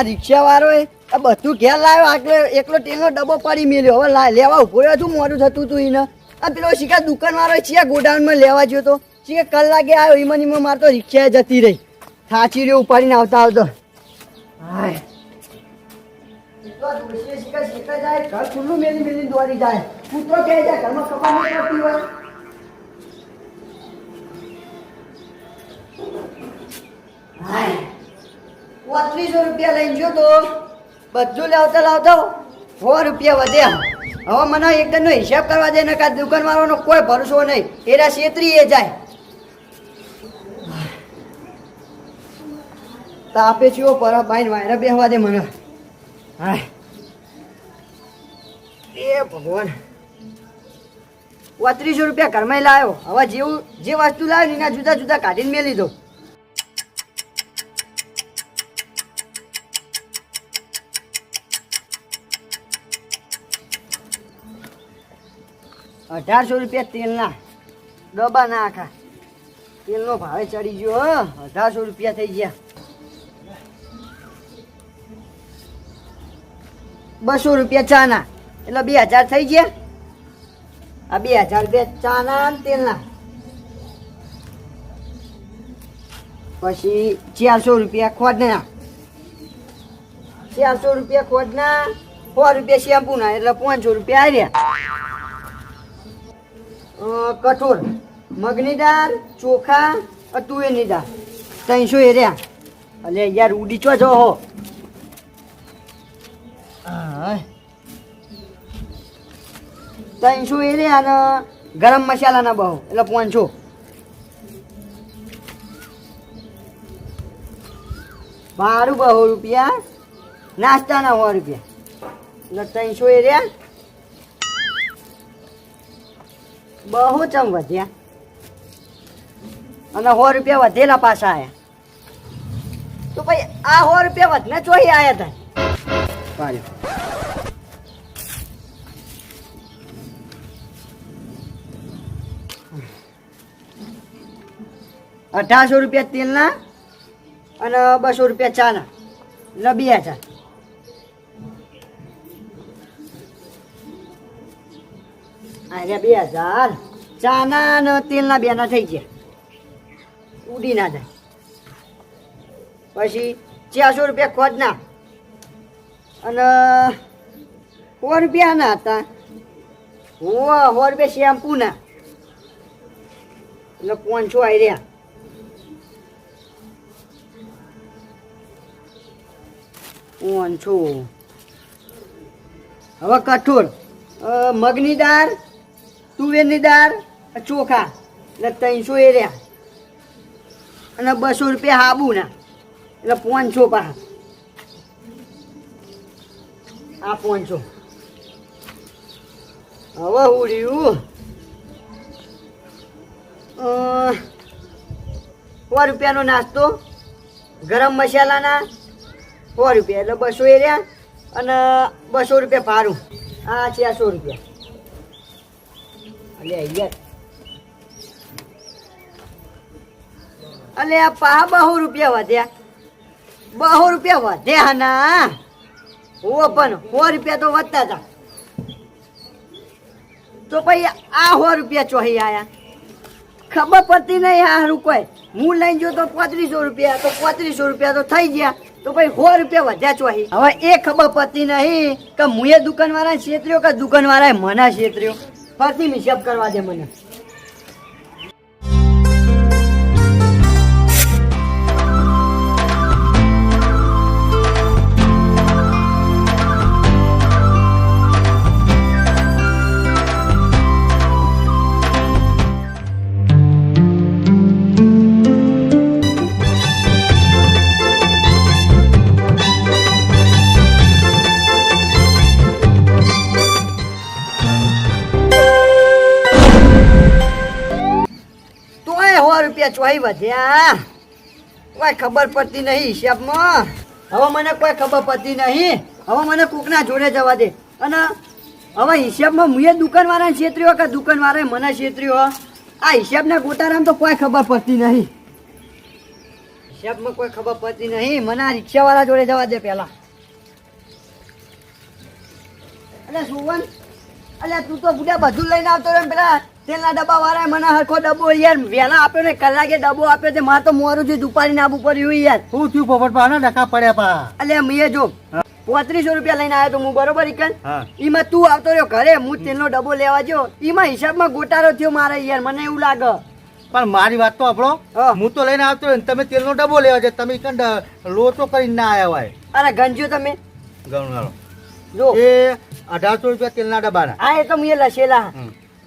આ રિક્ષા વાળો એ આ બધું ઘેર લાવ્યો આગળ એકલો તેલનો ડબ્બો પડી મેલ્યો. હવે લેવા ઊભો રહ્યો છું, મોડું થતું હતું એને આ પેલો શીખા દુકાન વાળો છે ગોડાઉનમાં લેવા ગયો તો. શીખે કલાકે આવ્યો ઈમાં ઈમાં મારતો રિક્ષા જતી રહી. થાચી રહ્યો, ઉપાડીને આવતા આવતો. હોય. હાય. પોત્રીસો રૂપિયા લઈને જો તો બધું લાવતા લાવતા સો રૂપિયા વધ્યા. હવે મને એકદમનો હિસાબ કરવા દે ને કાં દુકાન વાળાનો કોઈ ભરોસો નહીં. એરા છેતરી એ જાય તાપે ચીવો પર બાઈને વાયરા બેહવા દે મને. હાય. એ ભગવાન. પોત્રીસો રૂપિયા ઘરમાં લાવ્યો હવે જેવું જે વસ્તુ લાવ્યો એના જુદા જુદા કાઢીને મેં દો અઢારસો રૂપિયા તેલના ડબ્બા ના આખા તેલનો ભાવે ચડી ગયો, હો. અઢારસો રૂપિયા થઈ ગયા. બસો રૂપિયા ચાના. એટલે બે હજાર થઈ ગયા. આ બે હજાર રૂપિયા ચાના તેલના. પછી ચારસો રૂપિયા ખોડના ચારસો રૂપિયા ખોડના સો રૂપિયા શેમ્પુના, એટલે પાંચસો રૂપિયા આવ્યા કઠોળ. મગની દાળ, ચોખા તુવેરની દાળ. ત્રણસો એર્યા અલે, યાર, ઉડી ચો હો. હા. ત્રણસો એર્યા અને ગરમ મસાલાના બહુ, એટલે પાંચસો. બારું બહુ રૂપિયા, નાસ્તાના સો રૂપિયા. એટલે ત્રણસો એર્યા બહુ ચમ વધ્યા અને સો રૂપિયા વધેલા પાછા આયા. તો ભાઈ આ સો રૂપિયા વધને ચોહી આયા હતા પાડ્યો. અઢારસો રૂપિયા તેલના અને બસો રૂપિયા ચાના. એટલે બે અરે બે હજાર. ચાના અને તેલના બેના થઈ ગયા. ઉડી ના પછી ચારસો રૂપિયા ખોદના. અને સો રૂપિયાના હતા. હો સો રૂપિયા શેમ્પૂના. એટલે પાંચસો આવી રહ્યા પાંચસો. હવે કઠોળ. મગની દાળ તુવેરની દાળ ચોખા એટલે ત્રણસો એ અને બસો રૂપિયા હાબુના, એટલે પાંચસો પાછા આ પાંચસો. હવે હું રહ્યું સો રૂપિયાનો નાસ્તો, ગરમ મસાલાના, સો રૂપિયા, એટલે બસો એ અને બસો રૂપિયા ભાડું આ છે સો રૂપિયા. અલે યાર. અલે આ પા બહુ રૂપિયા વધ્યા. બહુ રૂપિયા વધ્યા ના. હો પણ સો રૂપિયા તો વધતા હતા તો પછી આ સો રૂપિયા ચોહી આયા. ખબર પડતી નહીં હારું કોઈ. હું લઈને જો તો પાંત્રીસો રૂપિયા, તો પાંત્રીસો રૂપિયા તો થઈ ગયા. તો પછી સો રૂપિયા વધ્યા ચોહી. હવે એ ખબર પડતી નહીં કે મુએ દુકાનવાળા છેતર્યો કે દુકાનવાળાએ મના છેતર્યો? ફરતી હિસાબ કરવા દે મને. ચોઈ વધ્યા? કોઈ ખબર પડતી નહીં હિસાબમાં. હવે મને કોઈ ખબર પડતી નહીં. હવે મને કોકના જોડે જવા દે. અને હવે હિસાબમાં મુએ દુકાનવાળાને છેતર્યો કે દુકાનવાળાએ મને છેતર્યો આ હિસાબના ગોટારામ તો કોઈ ખબર પડતી નહીં. હિસાબમાં કોઈ ખબર પડતી નહીં. મને આ રિક્ષાવાળા જોડે જવા દે પહેલા. અલે સુવન, અલે તું તો બુડા બધું લઈને આવતો રહ્યો પેલા તેલના ડબ્બા વાળા મને હરખો ડબ્બો યાર વેલા આપ્યો ને કલાકે ડબ્બો આપ્યો છે મારે તો મોરું છે દુપારી ના પડ્યું યાર. શું થયું પોપટ પા ડખા પડ્યા પા. એટલે મેં જો પોત્રીસો રૂપિયા લઈને આવ્યો તો હું બરોબર ઈકન? એમાં તું આવતો રહ્યો ઘરે હું તેલનો ડબ્બો લેવા જો એમાં હિસાબમાં ગોટાળો થયો મારે યાર મને એવું લાગે. પણ મારી વાત તો આપણો હા. તો લઈને આવતો રહ્યો ને તમે તેલનો ડબ્બો લેવા છે તમે કંડ લોચો કરીને ના આવ્યા હોય. અરે ગંજો તમે. ઘણું જો. એ અઢારસો રૂપિયા તેલના ડબ્બાના. હા એ તો મેં લસેલા.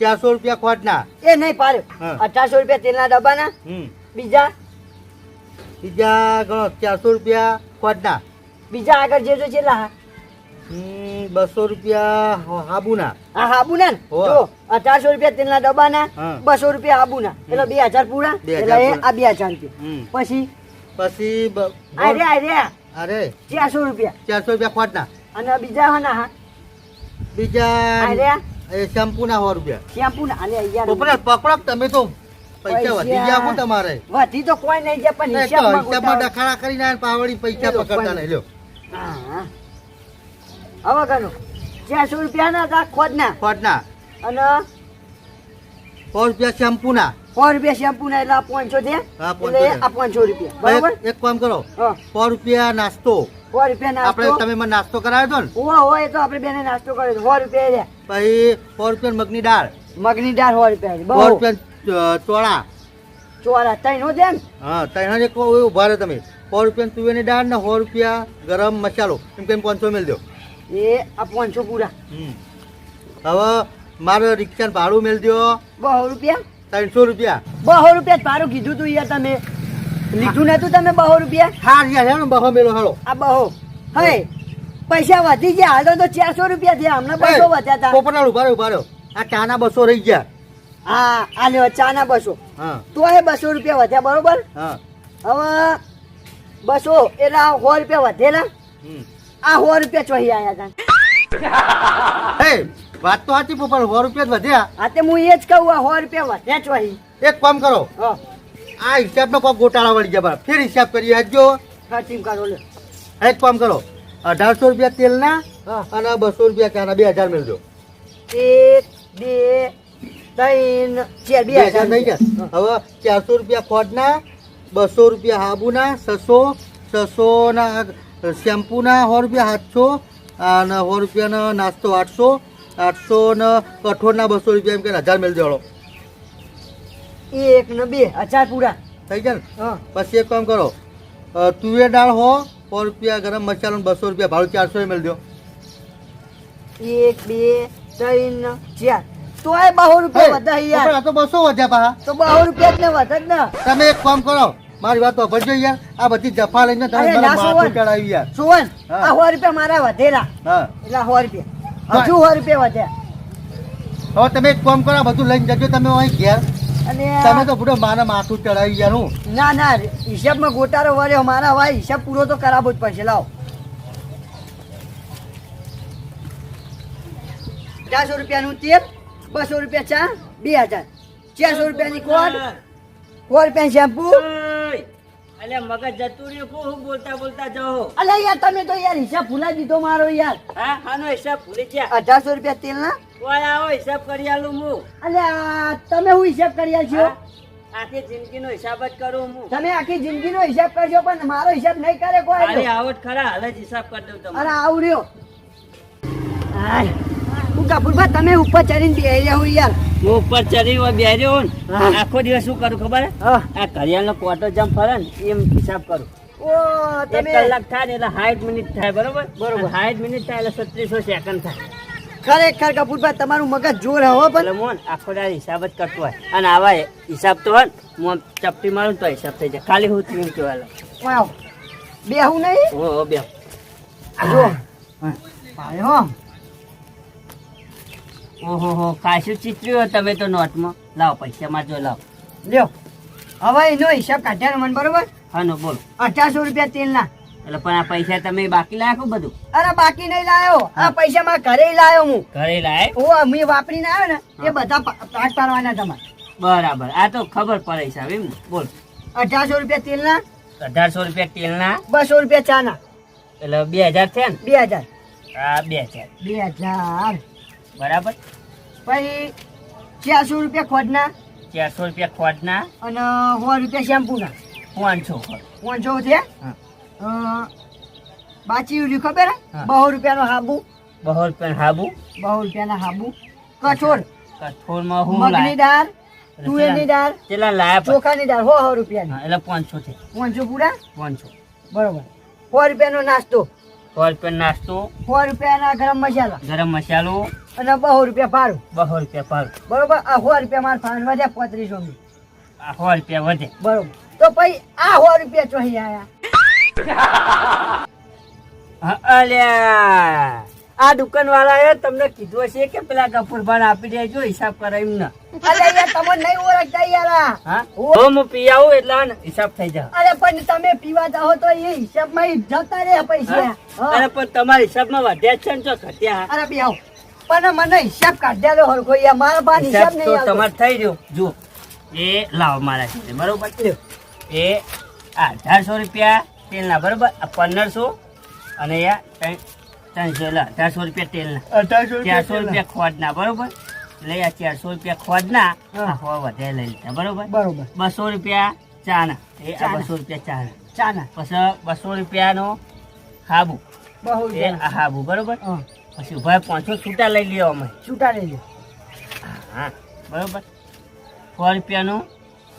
ચારસો રૂપિયા ખોટના. એ નહીં હા. અઢારસો રૂપિયા તેલના ડબ્બાના. બીજા? બીજા ગણો ચારસો રૂપિયા ખોટના. બીજા આગળ જે જો છેલ્લા બસો રૂપિયા હાબુના. હા હાબુના ને? જો અઢારસો રૂપિયા તેલના ડબ્બાના. બસો રૂપિયા હાબુના. એટલે બે હજાર પૂરા. એટલે આ બે હજાર રૂપિયા. પછી? પછી અરે અરે અરે. ચારસો રૂપિયા. ચારસો રૂપિયા ખોટના. અને બીજા હા હા? બીજા રે એ શેમ્પૂના સો રૂપિયા. શેમ્પુ ના? અને યાર. પોપટ પકડો તમે તો પૈસા વધી ગયા શું તમારે. વધી તો કોઈ નહીં જાય પણ હિસાબમાં હિસાબમાં ડખાડા કરીને આવીને પાવડી પૈસા પકડતા નહીં લ્યો. હા, હા. હવે કનું ચારસો રૂપિયા ના તા ખોદ ના ખોટના અને સો રૂપિયા શેમ્પૂના સો રૂપિયા શેમ્પુ ના એટલે પાંચસો હા, પાંચસો એટલે આ પાંચસો રૂપિયા. બરાબર? એક- કામ કરો. હા. સો રૂપિયા નાસ્તો. સો રૂપિયા આપણે નાસ્તો. તમે મને નાસ્તો કરાવ્યો હતો ને? ઓવા હોય તો આપણે બેને નાસ્તો કર્યો સો રૂપિયા પછી સો રૂપિયા મગની દાળ. મગની દાળ સો રૂપિયા સો રૂપિયા ચોળા. ચોળા ત્રણ હો દે ને હા ત્રણ એક ઊભા રહો તમે. સો રૂપિયા તુવેરની દાળ ને સો રૂપિયા ગરમ મસાલો. એમ કેમ પાંચસો મેળ દો. એ આ પાંચસો પૂરા. હમ. હવે મારો રિક્ષા ભાડું મેળ દો બહુ રૂપિયા? ત્રણસો રૂપિયા. બસો રૂપિયા ભાડું કીધું તું યાર તમે. લીધું નતું તમે બહો રૂપિયા? હાર યાર બહો મેળો હાલો. આ બહો. હવે પૈસા વધી ગયા. હાલ તો ચારસો રૂપિયા થયા. હમણાં બસો વધ્યા હતા પોપટલાલ ઊભા ઊભા રહ્યો આ ચાના બસો રહી ગયા. હા આ લ્યો ચાના બસો. હા. તો એ બસો રૂપિયા વધ્યા બરોબર? હવે બસો એટલે સો રૂપિયા વધેલા. આ સો રૂપિયા ચોહી આવ્યા હતા વાત તો સાચી પોપટ સો રૂપિયા જ વધ્યા. હા તે હું એ જ કહું આ સો રૂપિયા વધ્યા ચોહી. એક કામ કરો. હા. આ હિસાબનો કોઈ ગોટાળા વળી ગયા બરાબર ફેર હિસાબ કરી હજો ખર્ચીમ કરો લે એક કામ કરો. અઢારસો રૂપિયા તેલના અને બસો રૂપિયા ચાના બે હજાર મેળજો. એક બે ત્રણ ચાર બે હજાર નહીં ગયા હવે ચારસો રૂપિયા ખોટના બસો રૂપિયા હાબુના છસો છસો ના શેમ્પૂના સો રૂપિયા સાતસો અને સો રૂપિયાનો નાસ્તો આઠસો આઠસો ને કઠોળના બસો રૂપિયા એમ કે હજાર મેળ દેવાળો એક ને બે હજાર પૂરા. થઈ ગયા ને હા. પછી એક કામ કરો તુવેર દાળ હો સો રૂપિયા ગરમ મસાલો બસો રૂપિયા ભાડું ચારસો મેળ દો એક બે ત્રણ ચાર. તોય બહુ રૂપિયા વધ્યા યાર. તો બસો વધ્યા પાછા તો બહુ રૂપિયા ને વધે જ ને. તમે એક કામ કરો મારી વાત તો ભરજો યાર. આ બધી જફા લઈને તમે મારા માથું ચડાવી યાર. સુવન. આ સો રૂપિયા મારા વધેલા. એટલે સો રૂપિયા. હજુ સો રૂપિયા વધ્યા. હવે તમે એક કામ કરો બધું લઈને જજો તમે અહીં ઘેર. તમે તો બુડો મારા માથું ચડાવી યાર હું ના ના હિસાબમાં ગોટારો વર્યો મારા ભાઈ હિસાબ પૂરો તો કરાવવો જ પડશે લાવો. ચારસો રૂપિયાનું તેલ બસો રૂપિયા ચા બે હજાર. ચારસો રૂપિયાની કોટ સો રૂપિયાની શેમ્પુ અલે મગજ જતું રહ્યું કો હું બોલતા બોલતા જાઓ અલે યાર તમે તો યાર હિસાબ ભૂલાઈ દીધો મારો યાર. હા આનો હિસાબ ભૂલી ગયા. અઢારસો રૂપિયા તેલના? કોઈ આવો હિસાબ કરી આલું હું. અલે તમે હું હિસાબ કરી છો હા? આખી જિંદગીનો હિસાબ જ કરું હું. તમે આખી જિંદગીનો હિસાબ કરજો પણ મારો હિસાબ નહીં કરે કોઈ અરે આવત ખરા હાલ જ હિસાબ કરી દઉં અરે તમને. આવ રહ્યો આય. હું કપૂરભા તમે ઉપર ચડીને બેહી રહ્યા યાર. હું ઉપર ચડી હોય બેર્યો ને આખો દિવસ શું કરું ખબર. આ ઘડિયાળનો કોટો જેમ ફરે ને એમ હિસાબ કરું. એક કલાક થાય ને એટલે સાઠ મિનિટ થાય બરોબર? બરોબર. સાઠ મિનિટ થાય એટલે સત્રીસો સેકન્ડ થાય. ખરેખર કપૂરભાઈ તમારું મગજ જોર હો પણ. મોન આખો દાડો હિસાબ જ કરતો હોય. અને આવા હિસાબ તો હોય હું આમ ચપટી મારું તો હિસાબ થઈ જાય. ખાલી હું થયું કહેવાય બે હું નહીં? ઓ બે જો. હો. ઓહો હો કાશું ચિત્ર્યું તમે તો નોટમાં. લાવો પૈસા માં જો લાવો. લ્યો. હવે એનો હિસાબ કાઢ્યા મને બરોબર? હા બોલો. અઢારસો રૂપિયા તેલના. એટલે પણ આ પૈસા તમે બાકી લાયો બધું? અરે બાકી નહીં લાયો. આ પૈસા માં ઘરે લાયો હું. ઘરે લાય? ઓ મેં વાપરીને આવ્યો ને એ બધા પા- પાઠ પાડવાના તમારે. બરાબર. આ તો ખબર પડે સાહેબ એમ બોલ. અઢારસો રૂપિયા તેલના? અઢારસો રૂપિયા તેલના? બસો રૂપિયા ચાના. એટલે બે હજાર છે ને? બે હજાર. હા બે હજાર. બે હજાર. બરાબર? પછી ચારસો રૂપિયા ખોદના ચારસો રૂપિયા ખોટના અને સો રૂપિયા શેમ્પૂના. પાંચસો પાંચસો થયા? બાચી ઉલી ખબર. બહુ રૂપિયાનો હાબુ. બહો રૂપિયા હાબુ? બહુ રૂપિયાના હાબુ. કઠોળ. કઠોળમાં હું મગની દાળ તુવેરની દાળ કેટલા લાયા ચોખાની દાળ હો સો રૂપિયાની. એટલે પાંચસો છે પાંચસો પૂરા? પાંચસો. બરોબર. સો રૂપિયાનો નાસ્તો. સો રૂપિયાનો નાસ્તો. સો રૂપિયાના ગરમ મસાલા. ગરમ મસાલો. અને બહુ રૂપિયા ભાડું. બહુ રૂપિયા ભાડું. બરોબર? આ રૂપિયા મારા ફાન વધ્યા પોત્રીસો ની રૂપિયા. વધે. બરોબર. તો પછી આ સો રૂપિયા ચોહી આયા. અલ્યા આ દુકાન વાળાએ તમને કીધું હશે કે પેલા ગફુરભાન આપી દેજો હિસાબ કરાવી ને. અરે યાર તમે નહીં ઓળખતા યાર. હા? હું પી આવું એટલે હિસાબ થઈ જાય. અરે પણ તમે પીવા જાઓ તો એ હિસાબમાં જતા રહે પૈસા. અરે પણ તમારા હિસાબમાં વધ્યા છે ને જો ઘટ્યા. અરે આવો. પણ મને હિસાબ કાઢ્યા લો હરખો યાર મારા પાસે હિસાબ હિસાબ નહીં આવતો. તમારે થઈ રહ્યો જુઓ એ લાવો મારા છે બરોબર? એ આ અઢારસો રૂપિયા તેલના બરોબર? આ પંદરસો અને યા ત્રણસો એટલે અઢારસો રૂપિયા તેલના. ચારસો રૂપિયા ખોટના બરોબર? એટલે આ ચારસો રૂપિયા ખોડના હા. આ હો. વધે લઈ લીધા બરોબર? બરોબર. બસો રૂપિયા ચાના એ. બસો રૂપિયા ચાના. ચાના. પછી બસો રૂપિયાનો હાબુ. એ રૂપિયા. આ હાબુ બરોબર? પછી ભાઈ પાંચસો છૂટા લઈ લ્યો અમે. છૂટા લઈ લ્યો. હા બરોબર. સો રૂપિયાનું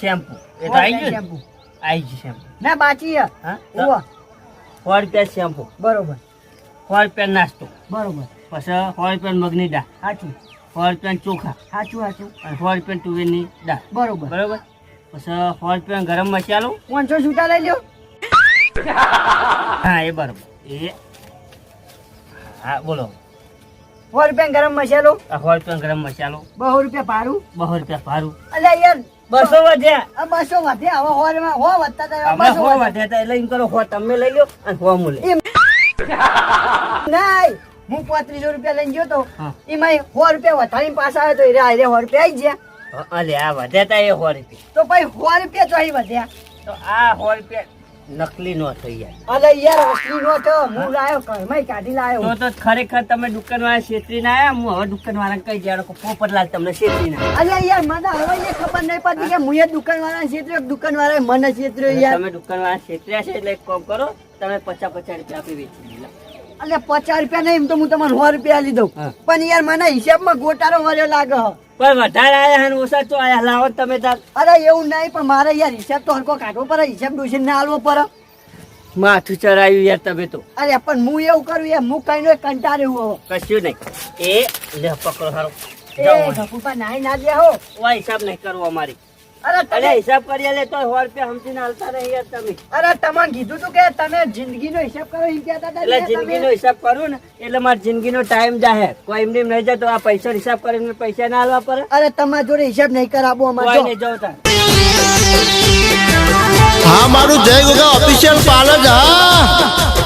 શેમ્પુ. એ તો આવી ગયું શેમ્પુ. આવી ગયું શેમ્પુ. ના બાકી હા. સો રૂપિયા શેમ્પુ. બરોબર. સો રૂપિયા નાસ્તો. બરોબર. પછી સો રૂપિયા મગની દાળ. સાચું સો રૂપિયા ચોખા. સાચું સાચું અને સો રૂપિયા તુવેરની દાળ. બરોબર. બરોબર? પછી સો રૂપિયા ગરમ મસાલો. પાંચસો છૂટા લઈ લ્યો. હા એ બરોબર. એ હા બોલો. સો રૂપિયા ગરમ મસાલો? સો રૂપિયા ગરમ મસાલો. બસો રૂપિયા ભાડું બસો રૂપિયા ભાડું અલ્યા યાર બસો વધ્યા. બસો વધ્યા હવે હોરમાં હો વધતા હતા અમે હો વધ્યા. હતા એટલે એમ કરો હો તમે લઈ લો અને હો હું લઈ નહીં હું પાંત્રીસો રૂપિયા લઈને ગયો તો. એમાં સો રૂપિયા વધારીને પાછા આવ્યો તો એ રહ્યા સો રૂપિયા આવી ગયા. અલે આ વધ્યા હતા એ સો રૂપિયા. તો પછી સો રૂપિયા ચોહી વધ્યા. તો આ સો રૂપિયા નકલી નો થઈ જાય. અલે યાર અસલી નો તો હું લાયો ઘરમાં કાઢી લાયો. તો તો ખરેખર તમે દુકાન વાળા છેતરીને આયા? હું હવે દુકાન વાળા કઈ જાણો કે પોપટલાલ તમને છેતરીને ના અલે યાર મને હવે એ ખબર નહીં પડતી કે હું એ દુકાન વાળા છેતર્યો દુકાન વાળા મને છેતર્યો યાર તમે દુકાન વાળા છેતર્યા છે એટલે એક કામ કરો તમે પચાસ પચાસ રૂપિયા આપી વેચી દીધા. અલે પચાસ રૂપિયા નહીં એમ તો હું તમારે સો રૂપિયા લીધો પણ યાર મને હિસાબમાં ગોટાળો વર્યો લાગે પણ વધારે આયા અને ઓછા તો આયા. લાવો તમે તાર. અરે એવું નહીં પણ મારે યાર હિસાબ તો હલકો કાઢવો પડે. હિસાબ ડોસીને ના આલવો પડે. માથું ચરાયું યાર તમે તો. અરે પણ હું એવું કરું યાર હું કઈ નો કંટાળે હું હો કશું નહીં. એ લે પકડો સારો એ ધપુપા નાઈ ના દે હો. ઓય હિસાબ નહીં કરવો અમારી. અરે અરે તમે હિસાબ કરી લે તો સો રૂપિયા સમજીને હાલતા નહીં યાર તમે. અરે તમને કીધું તું કે તમે જિંદગીનો હિસાબ કરો એમ કહેતા હતા એટલે જિંદગીનો હિસાબ કરું ને એટલે મારી જિંદગીનો ટાઈમ જાહે. કોઈ એમને એમ નહીં જતો આ પૈસા હિસાબ કરીને પૈસા ના હાલવા પડે. અરે તમારા જોડે હિસાબ નહીં કરાવવો કોઈ અમારે નહીં જાવ હા મારું જય ગોગા ઓફિશિયલ પાર્લર હા.